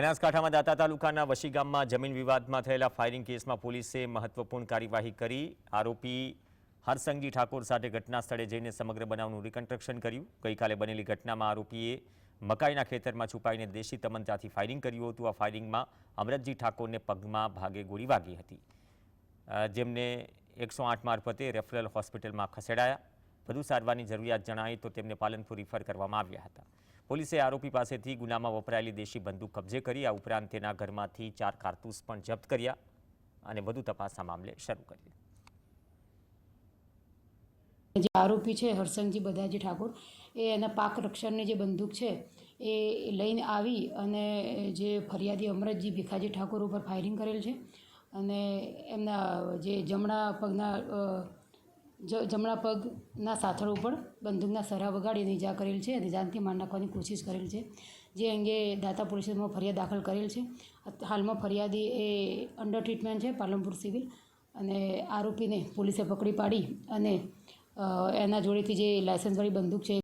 બનાસકાંઠામાં દાતા તાલુકાના વશી ગામમાં જમીન વિવાદમાં થયેલા ફાયરિંગ કેસમાં પોલીસે મહત્વપૂર્ણ કાર્યવાહી કરી. આરોપી હરસંગી ઠાકોર સાથે ઘટના સ્થળે જઈને સમગ્ર બનાવનું રિકન્સ્ટ્રક્શન કર્યું. ગઈકાલે બનેલી ઘટનામાં આરોપીએ મકાઈના ખેતરમાં છુપાઈને દેશી તમંચાથી ફાયરિંગ કર્યું હતું. આ ફાયરિંગમાં અમરતજી ઠાકોરને પગમાં ભાગે ગોળી વાગી હતી. જેમને એકસો આઠ મારફતે રેફરલ હોસ્પિટલમાં ખસેડાયા. વધુ સારવારની જરૂરિયાત જણાય તો તેમને પાલનપુર રિફર કરવામાં આવ્યા હતા. પોલીસે આરોપી પાસેથી ગુનામાં વપરાયેલી દેશી બંદૂક કબજે કરી, આ ઉપરાંત તેના ઘરમાંથી ચાર કારતૂસ પણ જપ્ત કર્યા અને વધુ તપાસ આ મામલે શરૂ કરી જે આરોપી છે હરસંગજી બધાજી ઠાકોર, એ એના પાક રક્ષણની જે બંદૂક છે, એ લઈને આવી અને જે ફરિયાદી અમરતજી ભીખાજી ઠાકોર ઉપર ફાયરિંગ કરેલ છે અને એમના જે જમણા પગના જમણા પગના સાથળ ઉપર બંદૂકના સરા વગાડીને ઈજા કરેલ છે અને જાનથી માર નાખવાની કોશિશ કરેલ છે. જે અંગે દાતા પોલીસમાં ફરિયાદ દાખલ કરેલ છે. હાલમાં ફરિયાદી એ અંડર ટ્રીટમેન્ટ છે, પાલનપુર સિવિલ અને આરોપીને પોલીસે પકડી પાડી અને એના જોડેથી જે લાયસન્સવાળી બંદૂક છે